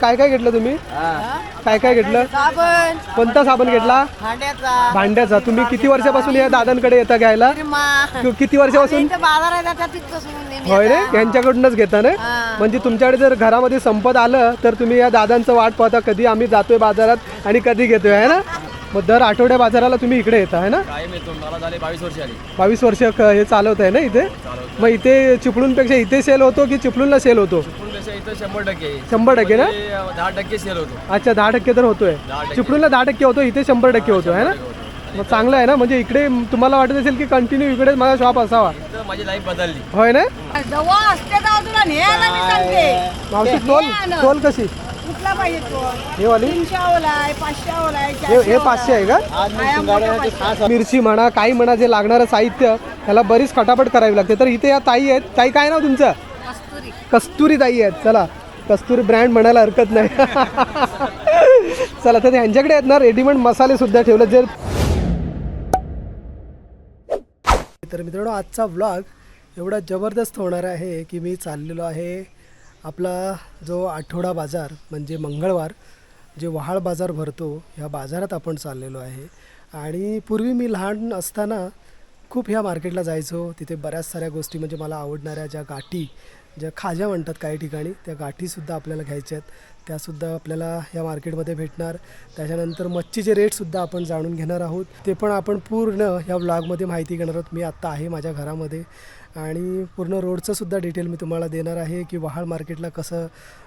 काय काय घेतलं तुम्ही? काय काय घेतलं? साबण. कोणता साबण घेतला? भांड्याचा. भांड्याचा. तुम्ही किती वर्षापासून या दादांकडे येता घ्यायला? किती वर्षापासून? होय रे. यांच्याकडूनच घेता ना? हा. म्हणजे तुमच्याकडे जर घरामध्ये संपत आलं तर तुम्ही या दादांचं वाट पाहता कधी आम्ही जातोय बाजारात आणि कधी घेतोय ना? मग दर आठवड्या बाजाराला तुम्ही इकडे येता आहे ना? कायम येतो. मला झाले बावीस वर्ष आली बावीस वर्ष क- हे चालवत आहे ना इथे? मग इथे चिपळूणपेक्षा इथे सेल होतो की चिपळूणला सेल होतो? चिपळूणपेक्षा इथं शंभर टक्के. आहे. शंभर टक्के ना? म्हणजे, अं, दहा टक्के सेल होतो. अच्छा दहा टक्के तर होतोय. दहा टक्के. चिपळूणला दहा टक्के होतो इथे शंभर टक्के होतो आहे ना? मग चांगलं आहे ना? म्हणजे इकडे तुम्हाला वाटत असेल की कंटिन्यू इकडे माझा शॉप असावा. इथं माझी लाईफ बदलली. होय ना? जवळ असते तर तुला न्यायला मी सांगते. मावशी टोल टोल कशी? कुठला पाहिजे तो? हे वाली? तीनशे ओलाय पाचशे ओलाय हे हे पाचशे आहे का? मिरची म्हणा काही म्हणा जे लागणारं साहित्य ह्याला बरीच खटापट करावी लागते. तर इथे या ताई आहेत. ताई काय नाव तुमचं? कस्तुरी. ताई आहेत. चला. कस्तुरी ब्रँड म्हणायला हरकत नाही. चला तर यांच्याकडे आहेत ना रेडीमेड मसाले सुद्धा ठेवले. जे तर मित्रांनो आजचा व्लॉग एवढा जबरदस्त होणार आहे की मी चाललेलो आहे आपला जो आठवडा बाजार म्हणजे मंगळवार जे वहाळ बाजार भरतो ह्या बाजारात आपण चाललेलो आहे. आणि पूर्वी मी लहान असताना खूप ह्या मार्केटला जायचो. तिथे बऱ्याच साऱ्या गोष्टी म्हणजे मला आवडणाऱ्या ज्या गाठी ज्या खाज्या म्हणतात काही ठिकाणी त्या गाठीसुद्धा आपल्याला घ्यायच्या आहेत. त्यासुद्धा आपल्याला या मार्केटमध्ये भेटणार. त्याच्यानंतर मच्छीचे रेटसुद्धा आपण जाणून घेणार आहोत. ते पण आपण पूर्ण ह्या ब्लॉगमध्ये माहिती घेणार आहोत. मी आत्ता आहे माझ्या घरामध्ये. आणि पूर्ण रोडचं सुद्धा डिटेल मी तुम्हाला देणार आहे की वहाळ मार्केटला कसं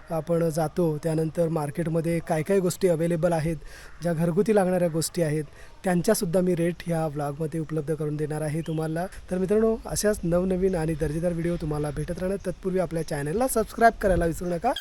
आपण जातो त्यानंतर मार्केटमध्ये काय काय गोष्टी अवेलेबल आहेत ज्या घरगुती लागणाऱ्या गोष्टी आहेत त्यांच्यासुद्धा मी रेट ह्या व्लॉगमध्ये उपलब्ध करून देणार आहे तुम्हाला. तर मित्रांनो अशाच नवनवीन आणि दर्जेदार व्हिडिओ तुम्हाला भेटत राहणार. तत्पूर्वी आपल्या चॅनलला सबस्क्राईब करायला विसरू नका.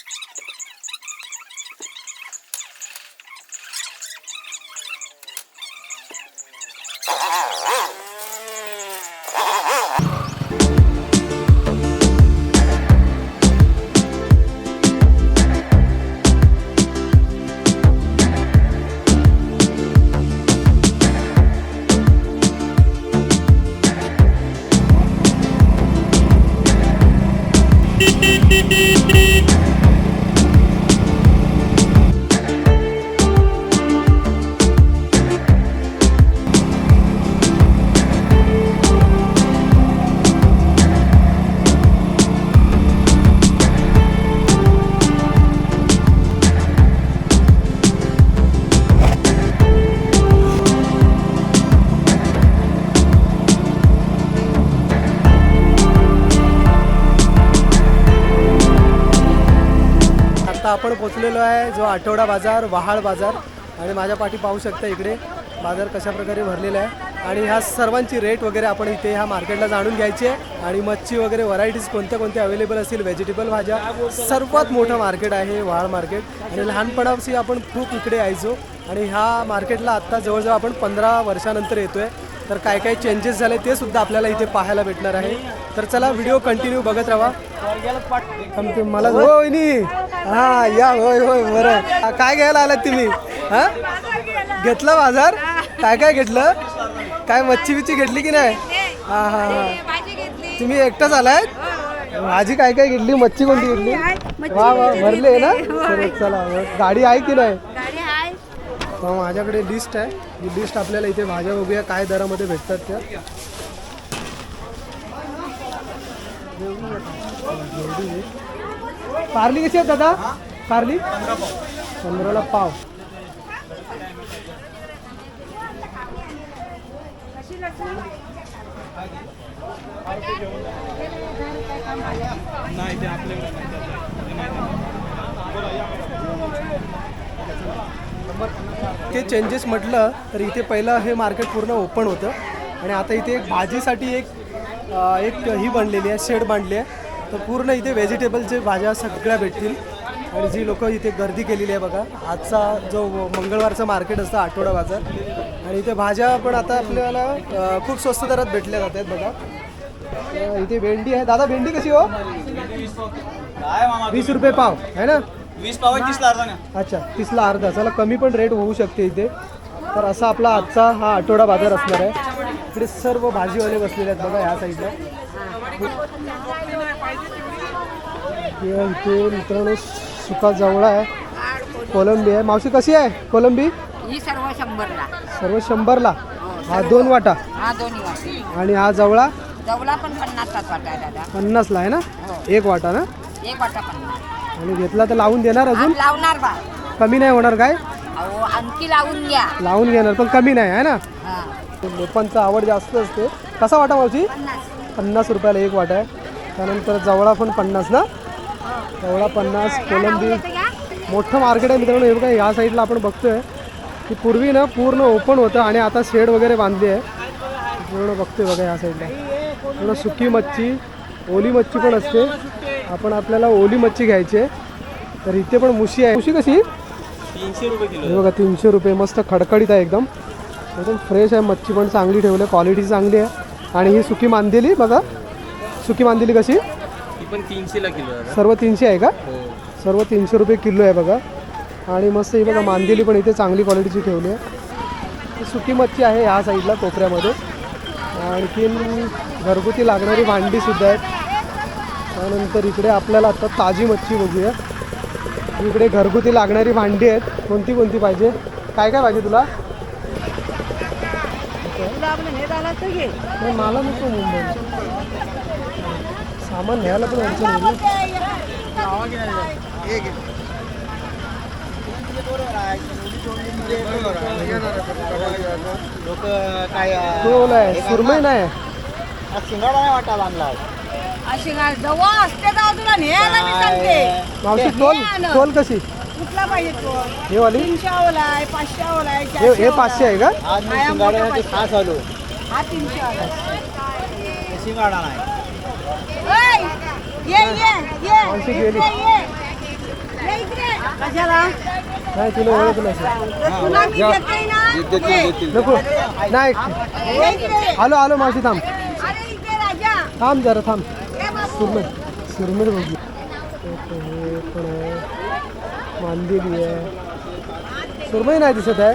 आता आपण पोचलेलो आहे जो आठवडा बाजार वहाळ बाजार. आणि माझ्या पाठी पाहू शकता इकडे बाजार कशा प्रकारे भरलेला आहे. आणि ह्या सर्वांची रेट वगैरे आपण इथे ह्या मार्केटला जाणून घ्यायची आहे. आणि मच्छी वगैरे व्हरायटीज कोणत्या कोणत्या अवेलेबल असतील व्हेजिटेबल भाज्या. सर्वात मोठं मार्केट आहे वहाळ मार्केट आणि लहानपणापासून आपण खूप इकडे यायचो आणि ह्या मार्केटला आत्ता जवळजवळ आपण पंधरा वर्षानंतर येतो आहे तर काय काय चेंजेस झाले ते सुद्धा आपल्याला इथे पाहायला भेटणार आहे. तर चला व्हिडिओ कंटिन्यू बघत राहा. मला हो वहिनी. हा या होय होय बरं. काय घ्यायला आलात तुम्ही? हा? घेतला बाजार? काय काय घेतलं? काय मच्छी बिच्छी घेतली की नाही? हा हा हा. तुम्ही एकटाच आलाय भाजी काय काय घेतली? मच्छी कोणती घेतली? वा वा भरले ना? चला, गाडी आहे की नाही? माझ्याकडे लिस्ट ही लिस्ट आपल्याला इथे भाज्या बघूया काय दरामध्ये भेटतात त्या. कारली कशी आहे दादा? कारली पंधराला पाव. चेंजेस म्हटलं तर इथे पहिलं हे मार्केट पूर्ण ओपन होतं. आणि आता इथे एक भाजीसाठी एक एक ही बनलेली आहे शेड बांधली आहे. तर पूर्ण इथे व्हेजिटेबलचे भाज्या सगळ्या भेटतील. आणि जी लोक इथे गर्दी केलेली आहे बघा आजचा जो मंगळवारचा मार्केट असतं आठवडा बाजार. आणि इथे भाज्या पण आता आपल्याला खूप स्वस्त दरात भेटल्या जात आहेत बघा. इथे भेंडी आहे. दादा भेंडी कशी हो? वीस रुपये पाव. आहे ना? वीस पाव ना अच्छा तीसला अर्धा. चला कमी पण रेट होऊ शकते इथे. तर असा आपला आजचा हा आठवडा बाजार असणार आहे. इकडे सर्व भाजीवाले बसलेले आहेत बघा ह्या साईडला हे इथे मित्रांनो सुका जवळ आहे. कोलंबी आहे. मावशी कशी आहे कोलंबी? ही सर्व शंभरला. सर्व शंभरला? हा दोन वाटा? हा दोन्ही वाटे. आणि हा जवळा? जवला पण पन्नासचाच वाटा आहे दादा. पन्नासला आहे ना? एक वाटा ना? एक वाटा पन्नास. आणि घेतला तर लावून देणार अजून? लावणार बा. कमी नाही होणार काय? अहो आणखी लावून घ्या. लावून घेणार पण कमी नाही आहे ना? हा. लोकांचं आवड जास्त असते. कसा वाटा मावशी? पन्नास. पन्नास रुपयाला एक वाटा आहे. त्यानंतर जवळा पण पन्नास ना? जवळा पन्नास कोलंबी. मोठं मार्केट आहे मित्रांनो हे बघा ह्या साईडला आपण बघतोय. की पूर्वी ना पूर्ण ओपन होतं आणि आता शेड वगैरे बांधली आहे. पूर्ण बघतोय बघा ह्या साईडला. पूर्ण सुकी मच्छी ओली मच्छी पण असते. आपण आपल्याला ओली मच्छी घ्यायची आहे. तर इथे पण मुशी आहे. मुशी कशी? तीनशे रुपये किलो हे बघा तीनशे रुपये. मस्त खडखडीत आहे एकदम. एकदम फ्रेश आहे. मच्छी पण चांगली ठेवली क्वालिटी चांगली आहे. आणि ही सुकी मांदेली बघा. सुकी मांदेली कशी? ती पण तीनशेला किलो सर्व तीनशे आहे का? हो. सर्व तीनशे रुपये किलो आहे बघा. आणि मस्त ही बघा मांदेली पण इथे चांगली क्वालिटीची ठेवली आहे. सुकी मच्छी आहे ह्या साईडला कोपऱ्यामध्ये. आणखीन घरगुती लागणारी भांडीसुद्धा आहेत. त्यानंतर इकडे आपल्याला आता ताजी मच्छी बघूया. इकडे घरगुती लागणारी भांडी आहेत. कोणती कोणती पाहिजे? काय काय पाहिजे तुला? मला नको मुंबई. सामान न्यायला पण अडचण सुरमई नाही. शिंगाडा नाही वाटा बांधला अशी काय जवळ असते तर तुला न्यायला मी सांगते. मावशी टोल आणा. टोल कशी? कुठला पाहिजे तो हे वाली? तीनशे ओला आहे पाचशे ओला आहे हे हे चारशे पाचशे आहे का? आज मी शिंगाड्यामध्ये खास आलो. हा तीनशे ओला आहे. शिंगाडा नाही. ओय, ये ये ये मावशी गेली. इकडे ये. ये इकडे. कशाला? नाही तुला ओळख नसेल तुला मी देते ना. ये. नको. नाही. ये इकडे. आलो आलो मावशी थांब. अरे इकडे राजा. थांब जरा थांब. सुरमई. सुरमई बघू. हे पण आहे मांदेली आहे. सुरमई नाही दिसत आहे.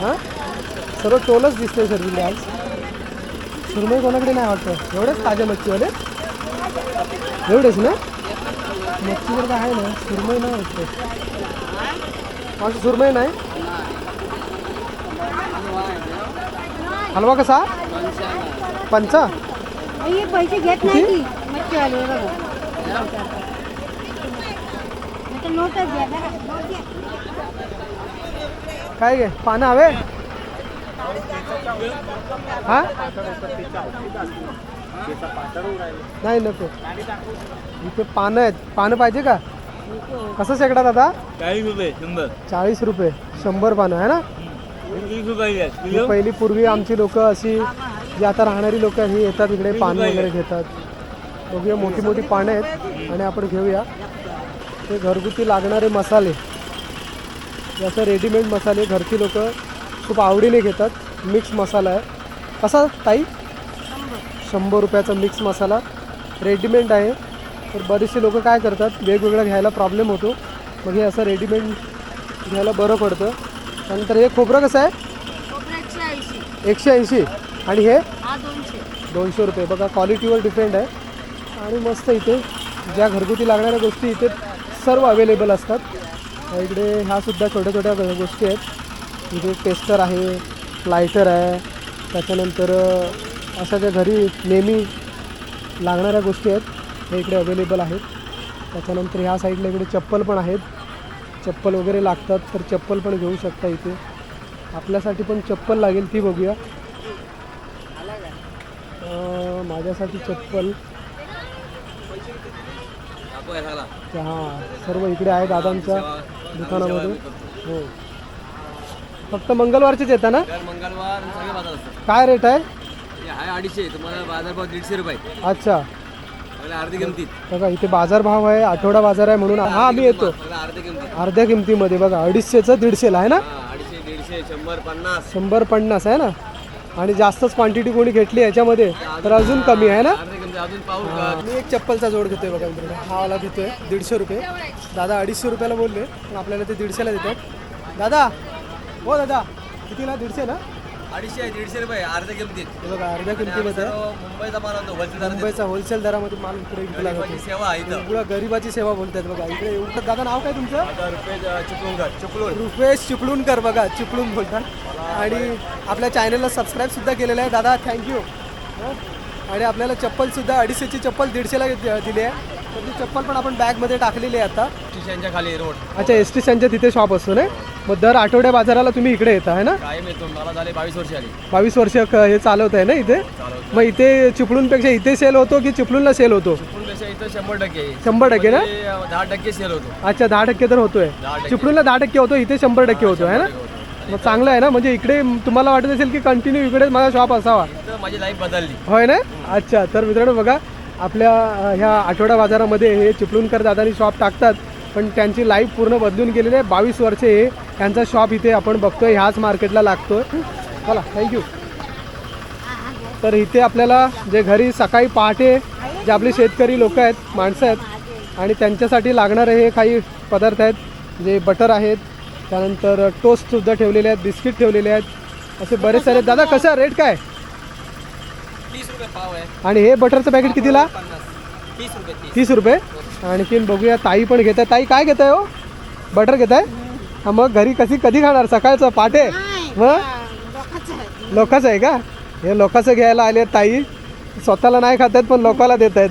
हां? सर्व टोलच दिसतंय सर्विले आज. सुरमई कोणाकडे नाही वाटतं? एवढेच ताज्या मच्छीवाले? एवढेच ना? मच्छीवर काय आहे ना. सुरमई नाही वाटतं. माझं सुरमई नाही? हलवा कसा? पंचा? हे पैसे घेत? नाही ती. मच्छीवाले बघा. नोटच घ्या ना नोट घ्या काय घे पानं हवे? हा? नाही नको. इथे पानं आहेत. पानं पाहिजे का? कसं शेकडा दादा चाळीस रुपये शंभर. चाळीस रुपये. शंभर पानं आहे ना? वीस रुपये ही पहिली पूर्वी आमची लोक अशी जी आता राहणारी लोक ही येतात इकडे पान वगैरे घेतात. बघूया मोठी मोठी पानं आहेत आणि आपण घेऊया. ते घरगुती लागणारे मसाले. असं रेडीमेड मसाले घरची लोक खूप आवडीने घेतात. मिक्स मसाला आहे. कसा ताई? शंभर रुपयाचा मिक्स मसाला. रेडीमेड आहे. तर बरेचसे लोक काय करतात वेगवेगळं घ्यायला प्रॉब्लेम होतो. मग हे असं रेडीमेड घ्यायला बरं पडतं. त्यानंतर हे खोबरं कसं आहे? एकशे ऐंशी. आणि हे दोनशे. रुपये. बघा क्वालिटीवर डिपेंड आहे. आणि मस्त इथे ज्या घरगुती लागणाऱ्या गोष्टी इथे सर्व अवेलेबल असतात. इकडे ह्या सुद्धा छोट्या छोट्या गोष्टी आहेत. इथे टेस्टर आहे लायटर आहे. त्याच्यानंतर अशा ज्या घरी नेहमी लागणाऱ्या गोष्टी आहेत हे इकडे अवेलेबल आहेत. त्याच्यानंतर ह्या साईडला इकडे चप्पल पण आहेत. चप्पल वगैरे लागतात तर चप्पल पण घेऊ शकता इथे. आपल्यासाठी पण चप्पल लागेल ती बघूया. माझ्यासाठी चप्पल. हां सर्व इकडे आहे दादांच्या दुकानामध्ये. हो. फक्त मंगळवारचेच येतात ना? मंगळवार सगळे बाजार असतात. काय रेट आहे? हे अडीचशे तुम्हाला बाजारभाव दीडशे रुपये अच्छा. अर्धी किमतीत. बघा इथे बाजारभाव आहे आठवडा बाजार आहे म्हणून हा आम्ही येतो. अर्ध्या किमतीमध्ये बघा अडीचशेचं दीडशेला आहे ना? हा अडीचशे दीडशे शंभर पन्नास. शंभर पन्नास आहे ना? आणि जास्तच क्वांटिटी कोणी घेतली याच्यामध्ये तर अजून कमी आहे ना? मी एक चप्पलचा जोड घेतोय बघा मित्रांनो. हा वाला घेतोय दीडशे रुपये. दादा अडीचशे रुपयाला बोलले पण आपल्याला ते दीडशेला देतात. दादा हो दादा कितीला? दीडशे ना अडीचशे दीडशे रुपये अर्ध्या किमतीत. हे बघा अर्ध्या किमतीमध्ये मुंबईचा माल आणतो होलसेल. मुंबईचा होलसेल दरामध्ये माल इकडे विकला जातो सेवा आहे इथं. पुढं गरिबाची सेवा बोलतात बघा. इकडे एवढं दादा नाव काय तुमचं? रुपये चिपळूणकर चिपळूण. रुपेश चिपळूणकर बघा चिपळूण बोलतात. आणि आपल्या चॅनलला सबस्क्राईब सुद्धा केलेलं आहे. दादा थँक्यू आणि आपल्याला चप्पलसुद्धा अडीचशेची चप्पल दीडशेला दि- दिली आहे. तर ती चप्पल पण आपण बॅगमध्ये टाकलेली आहे आता. स्टेशनच्या खाली रोड. अच्छा एस टी स्टँडच्या तिथे शॉप असतो ना? मग दर आठवड्या बाजाराला तुम्ही इकडे येता आहे ना? कायम येतो. मला झाले बावीस वर्ष आली. बावीस वर्ष क- हे चालवत आहे ना इथे? चालवतो. मग इथे चिपळूणपेक्षा इथे सेल होतो की चिपळूणला सेल होतो? इथं शंभर टक्के. आहे. शंभर टक्के ना? अं, दहा टक्के सेल होतो. अच्छा दहा टक्के तर होतोय. दहा टक्के. चिपळूणला दहा टक्के होतो इथे शंभर टक्के होतो आहे ना? मग चांगलं आहे ना? म्हणजे इकडे तुम्हाला वाटत असेल की कंटिन्यू इकडे माझा शॉप असावा. इथं माझी लाईफ बदलली. होय ना? अच्छा तर मित्रांनो बघा आपल्या अ, ह्या आठवडा बाजारामध्ये हे चिपळूणकर दादानी शॉप टाकतात. पण त्यांची लाईफ पूर्ण बदलून गेलेली आहे. बावीस वर्षे हे त्यांचा शॉप इथे आपण बघतोय ह्याच मार्केटला लागतोय. चला थँक्यू तर इथे आपल्याला जे घरी सकाळी पहाटे जे आपले शेतकरी लोक आहेत माणसं आहेत आणि त्यांच्यासाठी लागणारे हे काही पदार्थ आहेत जे बटर आहेत त्यानंतर टोस्टसुद्धा ठेवलेले आहेत बिस्किट ठेवलेले आहेत. असे बरेच सारे दादा कसं रेट काय? आणि हे बटरचं पॅकेट कितीला? तीस रुपये तीस. तीस रुपये? आणखीन बघूया ताई पण घेत आहे ताई काय घेत आहे हो? बटर घेत आहे हा मग घरी कशी कधी खाणार? सकाळचं पाटे? मग? लोकांचं आहे. का? हे लोकांचं घ्यायला आले ताई. स्वतःला नाही खात आहेत पण लोकांना देत आहेत.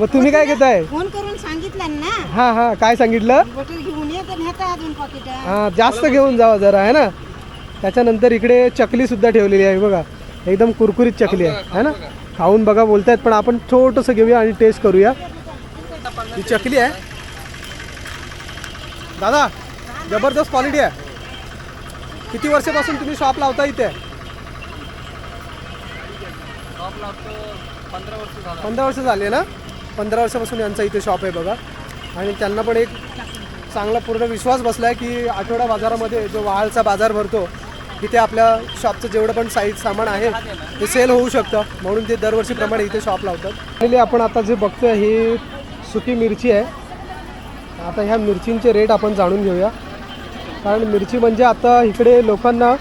मग तुम्ही काय घेताय? फोन करून सांगितलं ना. हां हां काय सांगितलं? बटर घेऊन ये तर नेता अजून पाकिट हां जास्त घेऊन जावा जरा आहे ना? त्याच्यानंतर इकडे चकली सुद्धा ठेवलेली आहे बघा. एकदम कुरकुरीत चकली आहे है ना? खाऊन बघा बोलतायत पण आपण छोटंसं घेऊया आणि टेस्ट करूया. ही चकली आहे. दादा जबरदस्त क्वालिटी आहे. किती वर्षापासून तुम्ही शॉप लावता इथे? पंधरा वर्ष पंधरा वर्ष झाले ना? पंधरा वर्षापासून यांचा इथे शॉप आहे बघा. आणि त्यांना पण एक चांगला पूर्ण विश्वास बसला आहे की आठवडा बाजारामध्ये जो वाळचा बाजार भरतो तिथे आपल्या शॉपचं जेवढं पण साईज सामान आहे ते सेल होऊ शकतं. म्हणून ते दरवर्षीप्रमाणे इथे शॉप लावतात. पहिले आपण आता जे बघतोय ही सुकी मिरची आहे. आता ह्या मिरचींचे रेट आपण जाणून घेऊया. कारण मिरची म्हणजे आता इकडे लोकांना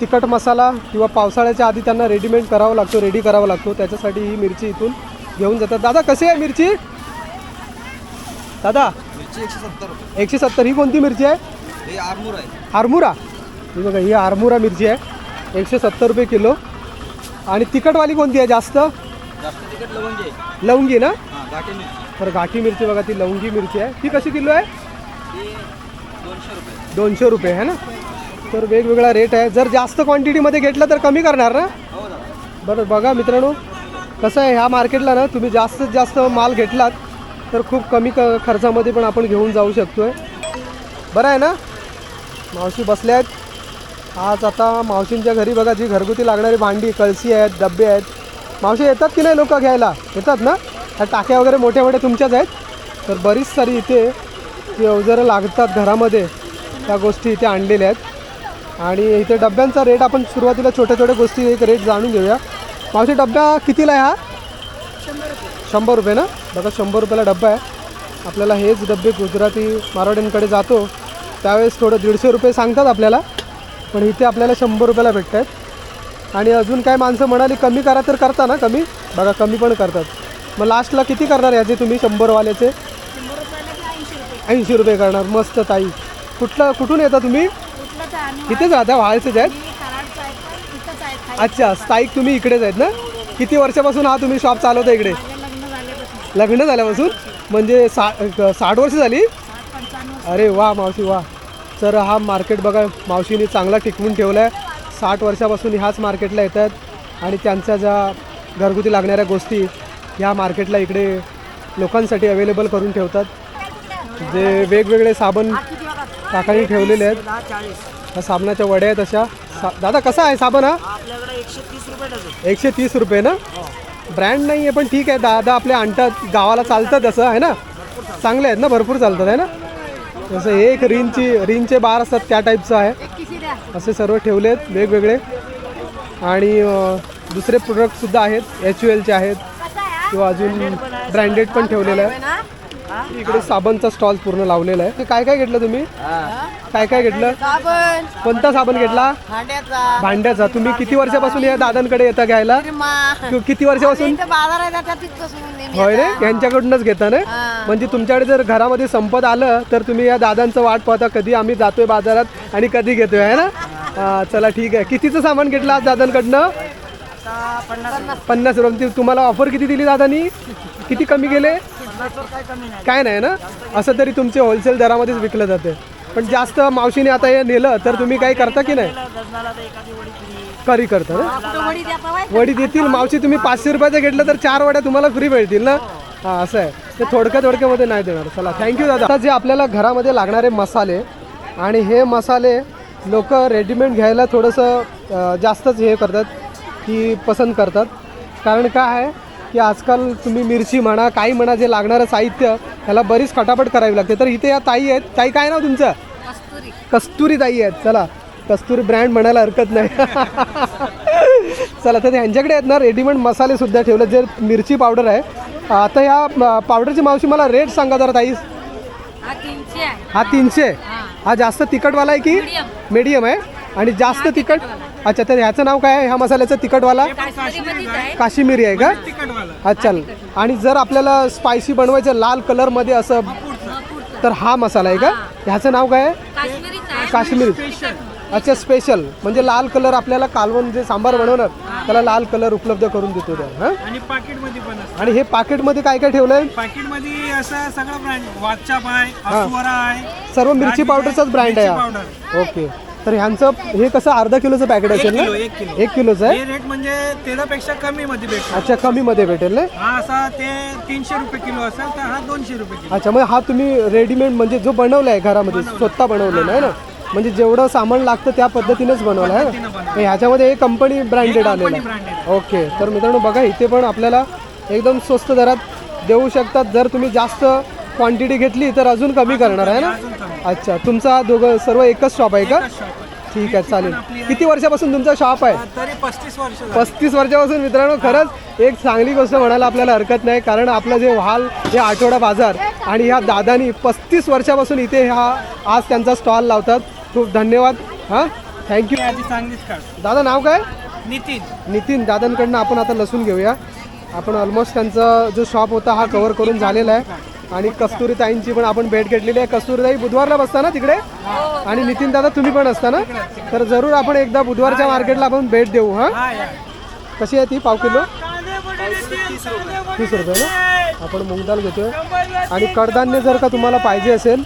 तिखट मसाला किंवा पावसाळ्याच्या आधी त्यांना रेडीमेड करावा लागतो रेडी करावा लागतो. त्याच्यासाठी ही मिरची इथून घेऊन जातात. दादा कशी आहे मिरची? दादा मिरची एकशे सत्तर एकशे सत्तर. ही कोणती मिरची आहे? हे आरमुरा. ही बघा ही आरमुरा मिरची आहे. एकशे सत्तर रुपये किलो. आणि तिखटवाली कोणती आहे जास्त? जास्त तिकट लवंगी आहे. लवंगी ना? हां गाठी मिरची. तर गाठी मिरची बघा ती लवंगी मिरची आहे. ती कशी किलो आहे? दोनशे रुपये. दोनशे रुपये आहे ना? तर वेगवेगळा रेट आहे. जर जास्त क्वांटिटीमध्ये घेतलं तर कमी करणार ना? हो दादा बरं बघा मित्रांनो कसं आहे ह्या मार्केटला ना तुम्ही जास्तीत जास्त माल घेतलात तर खूप कमी क खर्चामध्ये पण आपण घेऊन जाऊ शकतो आहे बरं आहे ना? मावशी बसल्या आहेत. आज आता मावशींच्या घरी बघा जी घरगुती लागणारी भांडी कळसी आहेत डबे आहेत. मावशी येतात की नाही लोक घ्यायला? येतात ना? ह्या टाक्या वगैरे मोठ्या मोठ्या तुमच्याच आहेत? तर बरीच सारी इथे जी अवजारं लागतात घरामध्ये त्या गोष्टी इथे आणलेल्या आहेत. आणि इथे डब्यांचा रेट आपण सुरुवातीला छोट्या छोट्या गोष्टी एक रेट जाणून घेऊया. मावशी डब्बा कितीला आहे हा? शंभर रुपये ना? बघा शंभर रुपयाला डब्बा आहे. आपल्याला हेच डब्बे गुजराती मारवाड्यांकडे जातो. त्यावेळेस थोडं दीडशे रुपये सांगतात आपल्याला. पण इथे आपल्याला शंभर रुपयाला भेटत आहेत आणि अजून काय माणसं म्हणाली कमी करा तर करता ना कमी? बघा कमी पण करतात. मग लास्टला किती करणार याचे तुम्ही शंभरवाल्याचे? ऐंशी रुपये करणार. मस्त ताई. कुठलं कुठून येता तुम्ही? इथेच राहता व्हायचेच आहेत? अच्छा स्थायिक तुम्ही इकडेच आहेत ना? किती वर्षापासून हा तुम्ही शॉप चालवता इकडे? लग्न झाल्यापासून? म्हणजे सा साठ वर्ष झाली? अरे वा मावशी वा. तर हा मार्केट बघा मावशीने चांगला टिकवून ठेवला आहे साठ वर्षापासून ह्याच मार्केटला येतात आणि त्यांच्या ज्या घरगुती लागणाऱ्या गोष्टी ह्या मार्केटला इकडे लोकांसाठी अवेलेबल करून ठेवतात. जे वेगवेगळे साबण काकांनी ठेवलेले आहेत. ह्या साबणाच्या वड्या आहेत अशा. सा दादा कसा आहे साबण हा? एकशे तीस रुपये ना? ब्रँड नाही आहे पण ठीक आहे. दादा आपले आणतात गावाला चालतं तसं आहे ना? चांगले आहेत ना? भरपूर चालतात आहे ना? जसं एक रिनची रिनचे बार असतात त्या टाईपचं आहे. असे सर्व ठेवले आहेत वेगवेगळे. आणि दुसरे प्रोडक्टसुद्धा आहेत एच यू एलचे आहेत. किंवा अजून ब्रँडेड पण ठेवलेलं आहे इकडे साबणचा स्टॉल पूर्ण लावलेला आहे. काय काय घेतलं तुम्ही? काय काय घेतलं? साबण. कोणता साबण घेतला? भांड्याचा. भांड्याचा. तुम्ही किती वर्षापासून या दादांकडे येता घ्यायला? किती वर्षापासून? होय रे यांच्याकडूनच घेता ना. म्हणजे तुमच्याकडे जर घरामध्ये संपत आलं तर तुम्ही या दादांचं वाट पाहता कधी आम्ही जातोय बाजारात आणि कधी घेतोय आहे ना? चला ठीक आहे. कितीचं सामान घेतलं आज दादांकडनं? पन्नास रुपये. तुम्हाला ऑफर किती दिली दादानी? किती कमी गेले काय नाही. ना? असं तरी तुमचे होलसेल दरामध्येच विकलं जाते. पण जास्त मावशीने आता हे नेलं तर तुम्ही काही करता की नाही? करी करता ना? वडी देतील. मावशी तुम्ही पाचशे रुपयाचं घेतलं तर चार वड्या तुम्हाला फ्री मिळतील ना? हा असं आहे. ते थोडक्या थोडक्यामध्ये नाही देणार. चला थँक्यू दादा. आता जे आपल्याला घरामध्ये लागणारे मसाले आणि हे मसाले लोक रेडीमेड घ्यायला थोडंसं जास्तच हे करतात की पसंत करतात. कारण काय आहे? की आजकाल तुम्ही मिरची म्हणा काही म्हणा जे लागणारं साहित्य ह्याला बरीच खटापट करावी लागते. तर इथे या ताई आहेत. ताई काय नाव तुमचं? कस्तुरी. कस्तुरी ताई आहेत. चला. कस्तुरी ब्रँड म्हणायला हरकत नाही. चला तर यांच्याकडे आहेत ना रेडीमेड मसाले सुद्धा ठेवले. जे मिरची पावडर आहे. आता या म, पावडरची मावशी मला रेट सांगा जरा ताई. हा तीनशे हा जास्त तिखटवाला आहे की. मीडियम. आहे? आणि जास्त तिखट? अच्छा तर ह्याचं नाव काय आहे? ह्या मसाल्याचं तिखटवाला? काश्मीरी आहे. का? अच्छा. आणि जर आपल्याला स्पायसी बनवायचं लाल कलरमध्ये असं तर हा मसाला आहे का? ह्याचं नाव काय आहे? काश्मीरी. अच्छा स्पेशल. म्हणजे लाल कलर आपल्याला कालवण जे सांबार बनवणार त्याला लाल कलर उपलब्ध करून देतो त्या हां? आणि पाकिटमध्ये पण असतं. आणि हे पाकिटमध्ये काय काय ठेवलंय? पाकिटमध्ये असं सगळं ब्रँड वाचाप आहे अस्वरा आहे. सर्व मिरची पावडरचाच ब्रँड आहे हा. ओके तर ह्यांचं हे कसं अर्धा किलोचं पॅकेट असेल ना? एक किलो. एक किलोचं आहे. हे रेट म्हणजे तेलापेक्षा कमी मध्ये भेटतो अच्छा कमीमध्ये भेटेल ना? हा असा ते तीनशे रुपये किलो असेल तर हा दोनशे रुपये किलो. अच्छा मग हा तुम्ही रेडीमेड म्हणजे जो बनवला आहे घरामध्ये स्वतः बनवलेला आहे ना? म्हणजे जेवढं सामान लागतं त्या पद्धतीनेच बनवलं आहे ना? ह्याच्यामध्ये हे कंपनी ब्रँडेड आलेलं आहे. ओके तर मित्रांनो बघा इथे पण आपल्याला एकदम स्वस्त दरात देऊ शकतात. जर तुम्ही जास्त क्वांटिटी घेतली तर अजून कमी करणार आहे ना? कमी. अच्छा तुमचा दोघं सर्व एकच शॉप आहे का? एकच shop आहे. ठीक आहे चालेल. किती वर्षापासून तुमचा शॉप आहे? तरी पस्तीस वर्ष झाली. पस्तीस वर्षापासून मित्रांनो खरंच एक चांगली गोष्ट म्हणायला आपल्याला हरकत नाही कारण आपलं जे व्हाल हे आठवडा बाजार आणि ह्या दादानी पस्तीस वर्षापासून इथे हा आज त्यांचा स्टॉल लावतात. खूप धन्यवाद. हां? थँक्यू मी आधी दादा नाव काय? नितीन. नितीन. दादांकडनं आपण आता लसूण घेऊया. आपण ऑलमोस्ट त्यांचा जो शॉप होता हा कव्हर करून झालेला आहे. आणि कस्तुरी ताईंची पण आपण भेट घेतलेली आहे. कस्तुरी ताई बुधवारला बसता ना तिकडे? आणि नितीन दादा तुम्ही पण असता ना? तर जरूर आपण एकदा बुधवारच्या मार्केटला आपण भेट देऊ हां? हा कशी आहे ती पाव किलो? तीस रुपये. ना? आपण मूग दाल घेतोय आणि कडधान्य जर का तुम्हाला पाहिजे असेल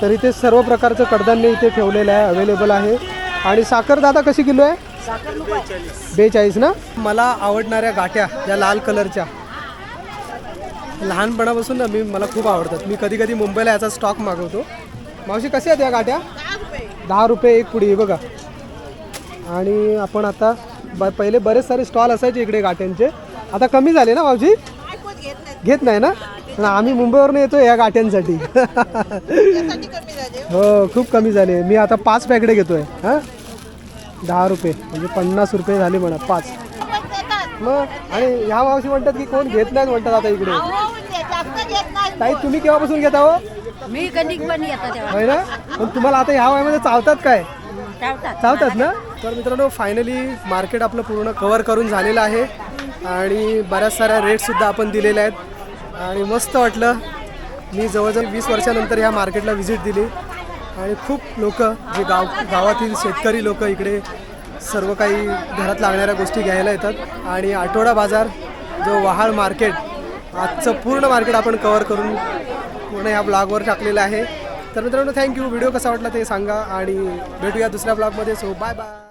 तर इथे सर्व प्रकारचं कडधान्य इथे ठेवलेलं आहे अवेलेबल आहे. आणि साखर दादा कशी किलो आहे? बेचाळीस ना? मला आवडणाऱ्या गाठ्या या लाल कलरच्या. लहानपणापासून ना मी मला खूप आवडतात. मी कधी कधी मुंबईला याचा स्टॉक मागवतो. मावशी कशा आहेत या गाठ्या दहा रुपये एक पुडी आहे बघा. आणि आपण आता ब पहिले बरेच सारे स्टॉल असायचे इकडे गाठ्यांचे आता कमी झाले ना मावशी? घेत नाही ना? पण आम्ही मुंबईवरून येतो या गाठ्यांसाठी हो. खूप कमी झाले. मी आता पाच पॅकेट घेतोय. हां? दहा रुपये म्हणजे पन्नास रुपये झाले म्हणा पाच. मग? आणि ह्या मावशी म्हणतात की कोण घेत नाहीत म्हणतात आता इकडे. ताई तुम्ही केव्हापासून घेता हो? मी कणिक पण येतो तेव्हा. होय ना? पण तुम्हाला आता ह्या वयामध्ये चावतात काय? चालतात चालतात ना? तर मित्रांनो फायनली मार्केट आपलं पूर्ण कवर करून झालेलं आहे. आणि बऱ्याच साऱ्या रेटसुद्धा आपण दिलेल्या आहेत. आणि मस्त वाटलं. मी जवळजवळ वीस वर्षानंतर ह्या मार्केटला व्हिजिट दिली. आणि खूप लोक जे गाव गावातील शेतकरी लोक इकडे सर्व काही घरात लागणाऱ्या गोष्टी घ्यायला येतात. आणि आठवडा बाजार जो वहाळ मार्केट आजचं पूर्ण मार्केट आपण कवर करून पूर्ण ह्या ब्लॉगवर टाकलेलं आहे. तर मित्रांनो थँक्यू व्हिडिओ कसा वाटला ते सांगा आणि भेटूया दुसऱ्या ब्लॉगमध्ये. So bye bye